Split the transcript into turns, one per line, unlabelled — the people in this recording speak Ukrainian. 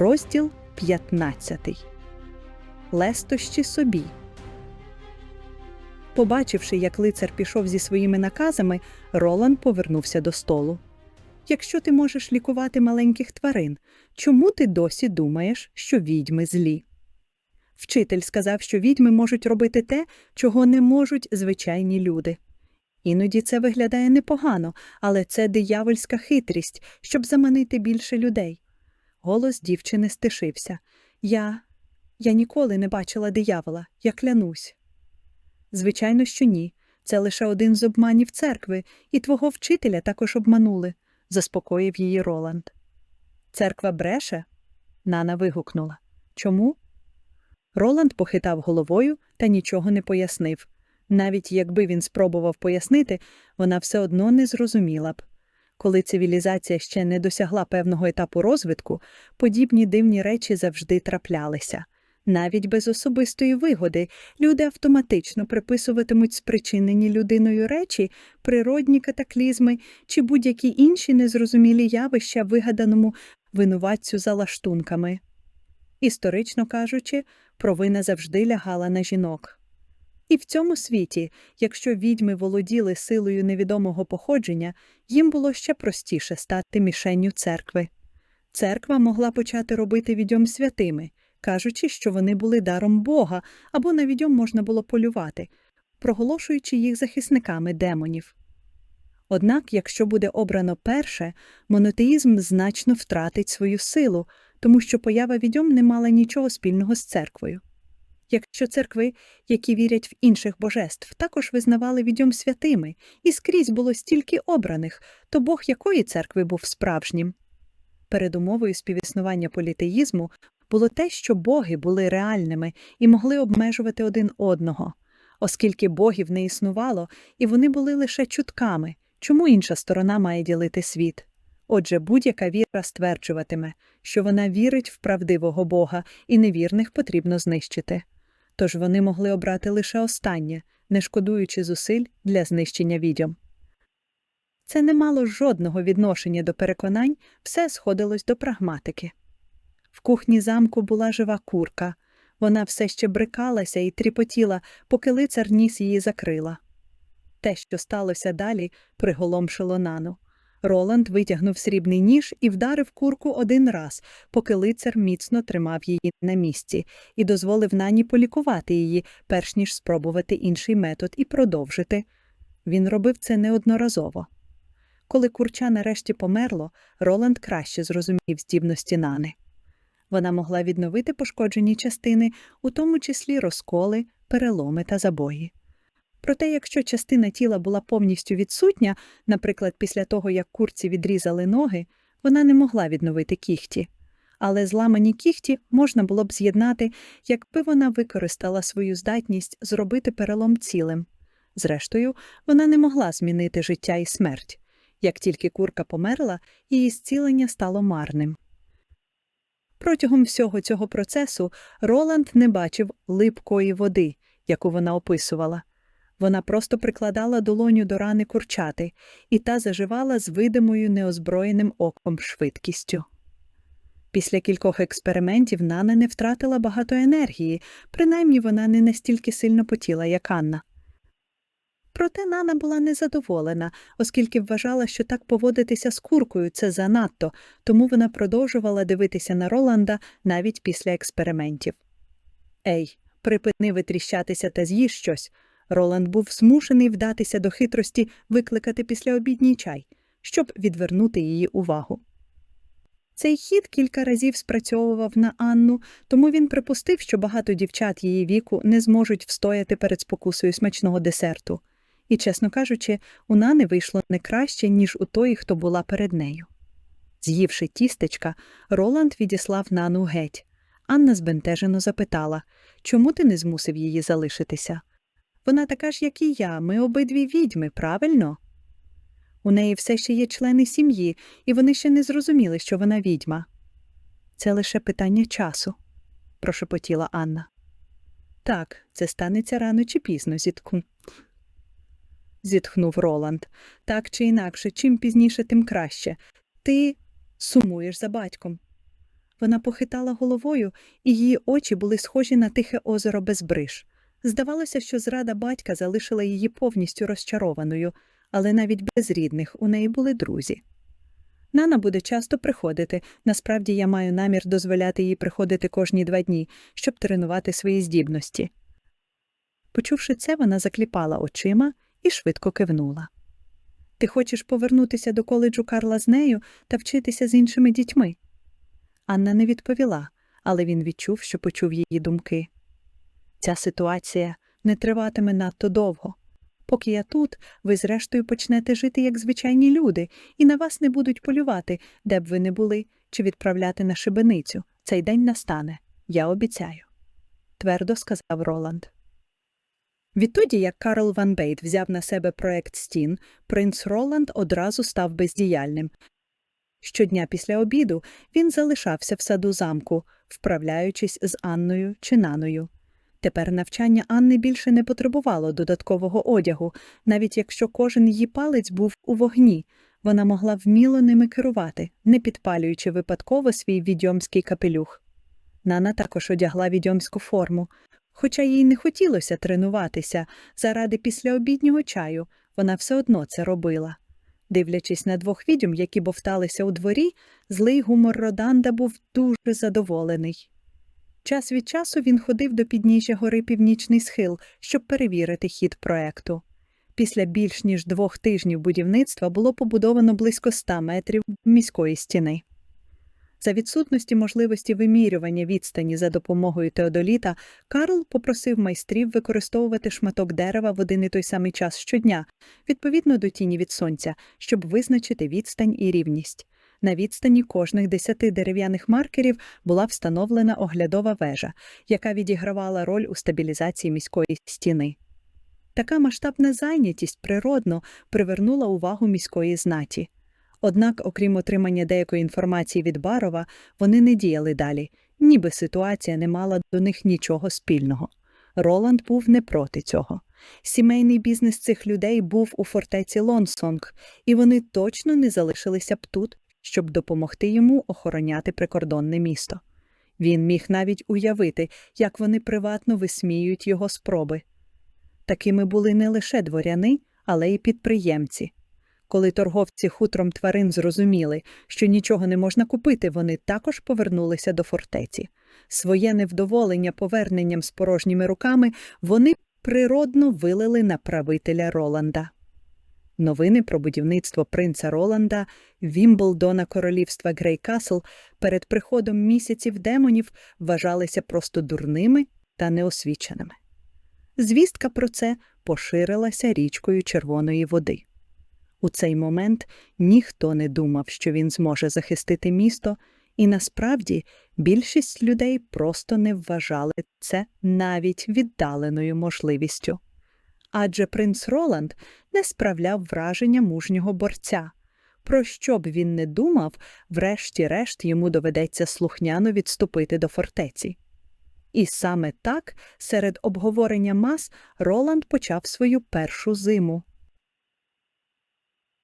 Розділ 15. Лестощі собі. Побачивши, як лицар пішов зі своїми наказами, Роланд повернувся до столу. Якщо ти можеш лікувати маленьких тварин, чому ти досі думаєш, що відьми злі? Вчитель сказав, що відьми можуть робити те, чого не можуть звичайні люди. Іноді це виглядає непогано, але це диявольська хитрість, щоб заманити більше людей. Голос дівчини стишився. Я. Я ніколи не бачила диявола, я клянусь. Звичайно, що ні. Це лише один з обманів церкви, і твого вчителя також обманули, заспокоїв її Роланд. Церква бреше? Нана вигукнула. Чому? Роланд похитав головою та нічого не пояснив. Навіть якби він спробував пояснити, вона все одно не зрозуміла б. Коли цивілізація ще не досягла певного етапу розвитку, подібні дивні речі завжди траплялися. Навіть без особистої вигоди люди автоматично приписуватимуть спричинені людиною речі, природні катаклізми чи будь-які інші незрозумілі явища вигаданому винуватцю за лаштунками. Історично кажучи, провина завжди лягала на жінок. І в цьому світі, якщо відьми володіли силою невідомого походження, їм було ще простіше стати мішенню церкви. Церква могла почати робити відьом святими, кажучи, що вони були даром Бога, або на відьом можна було полювати, проголошуючи їх захисниками демонів. Однак, якщо буде обрано перше, монотеїзм значно втратить свою силу, тому що поява відьом не мала нічого спільного з церквою. Якщо церкви, які вірять в інших божеств, також визнавали відьом святими, і скрізь було стільки обраних, то Бог якої церкви був справжнім? Передумовою співіснування політеїзму було те, що боги були реальними і могли обмежувати один одного. Оскільки богів не існувало, і вони були лише чутками, чому інша сторона має ділити світ? Отже, будь-яка віра стверджуватиме, що вона вірить в правдивого Бога, і невірних потрібно знищити. Тож вони могли обрати лише останнє, не шкодуючи зусиль для знищення відьом. Це не мало жодного відношення до переконань, все сходилось до прагматики. В кухні замку була жива курка. Вона все ще брикалася і тріпотіла, поки лицар ніс її закрила. Те, що сталося далі, приголомшило нану. Роланд витягнув срібний ніж і вдарив курку один раз, поки лицар міцно тримав її на місці, і дозволив нані полікувати її, перш ніж спробувати інший метод і продовжити. Він робив це неодноразово. Коли курча нарешті померло, Роланд краще зрозумів здібності нани. Вона могла відновити пошкоджені частини, у тому числі розколи, переломи та забої. Проте, якщо частина тіла була повністю відсутня, наприклад, після того, як курці відрізали ноги, вона не могла відновити кіхті. Але зламані кіхті можна було б з'єднати, якби вона використала свою здатність зробити перелом цілим. Зрештою, вона не могла змінити життя і смерть. Як тільки курка померла, її зцілення стало марним. Протягом всього цього процесу Роланд не бачив липкої води, яку вона описувала. Вона просто прикладала долоню до рани курчати, і та заживала з видимою неозброєним оком швидкістю. Після кількох експериментів Нана не втратила багато енергії, принаймні вона не настільки сильно потіла, як Анна. Проте Нана була незадоволена, оскільки вважала, що так поводитися з куркою це занадто, тому вона продовжувала дивитися на Роланда навіть після експериментів. Ей, припини витріщатися та з'їж щось. Роланд був змушений вдатися до хитрості викликати післяобідній чай, щоб відвернути її увагу. Цей хід кілька разів спрацьовував на Анну, тому він припустив, що багато дівчат її віку не зможуть встояти перед спокусою смачного десерту. І, чесно кажучи, у Нани вийшло не краще, ніж у тої, хто була перед нею. З'ївши тістечка, Роланд відіслав Нану геть. Анна збентежено запитала чому ти не змусив її залишитися? Вона така ж, як і я, ми обидві відьми, правильно? У неї все ще є члени сім'ї, і вони ще не зрозуміли, що вона відьма. Це лише питання часу, прошепотіла Анна. Так, це станеться рано чи пізно, зітхну. зітхнув Роланд. Так чи інакше, чим пізніше, тим краще. Ти сумуєш за батьком. Вона похитала головою, і її очі були схожі на тихе озеро без бриж. Здавалося, що зрада батька залишила її повністю розчарованою, але навіть без рідних у неї були друзі. Нана буде часто приходити. Насправді я маю намір дозволяти їй приходити кожні два дні, щоб тренувати свої здібності. Почувши це, вона закліпала очима і швидко кивнула. Ти хочеш повернутися до коледжу Карла з нею та вчитися з іншими дітьми? Анна не відповіла, але він відчув, що почув її думки. Ця ситуація не триватиме надто довго. Поки я тут, ви зрештою почнете жити як звичайні люди, і на вас не будуть полювати, де б ви не були, чи відправляти на шибеницю. Цей день настане, я обіцяю, твердо сказав Роланд. Відтоді, як Карл Ван Бейт взяв на себе проект Стін, принц Роланд одразу став бездіяльним. Щодня після обіду він залишався в саду замку, вправляючись з Анною чи Наною. Тепер навчання Анни більше не потребувало додаткового одягу, навіть якщо кожен її палець був у вогні, вона могла вміло ними керувати, не підпалюючи випадково свій відьомський капелюх. Нана також одягла відьомську форму. Хоча їй не хотілося тренуватися заради післяобіднього чаю, вона все одно це робила. Дивлячись на двох відьом, які бовталися у дворі, злий гумор Роданда був дуже задоволений. Час від часу він ходив до підніжжя гори Північний Схил, щоб перевірити хід проекту. Після більш ніж двох тижнів будівництва було побудовано близько ста метрів міської стіни. За відсутності можливості вимірювання відстані за допомогою теодоліта, Карл попросив майстрів використовувати шматок дерева в один і той самий час щодня, відповідно до тіні від сонця, щоб визначити відстань і рівність. На відстані кожних десяти дерев'яних маркерів була встановлена оглядова вежа, яка відігравала роль у стабілізації міської стіни. Така масштабна зайнятість природно привернула увагу міської знаті. Однак, окрім отримання деякої інформації від Барова, вони не діяли далі, ніби ситуація не мала до них нічого спільного. Роланд був не проти цього. Сімейний бізнес цих людей був у фортеці Лонсонг, і вони точно не залишилися б тут, щоб допомогти йому охороняти прикордонне місто. Він міг навіть уявити, як вони приватно висміюють його спроби. Такими були не лише дворяни, але й підприємці. Коли торговці хутром тварин зрозуміли, що нічого не можна купити, вони також повернулися до фортеці. Своє невдоволення поверненням з порожніми руками вони природно вилили на правителя Роланда. Новини про будівництво принца Роланда, Вімблдона королівства Грейкасл перед приходом місяців демонів вважалися просто дурними та неосвіченими. Звістка про це поширилася річкою червоної води. У цей момент ніхто не думав, що він зможе захистити місто, і насправді більшість людей просто не вважали це навіть віддаленою можливістю. Адже принц Роланд не справляв враження мужнього борця. Про що б він не думав, врешті-решт йому доведеться слухняно відступити до фортеці. І саме так, серед обговорення мас, Роланд почав свою першу зиму.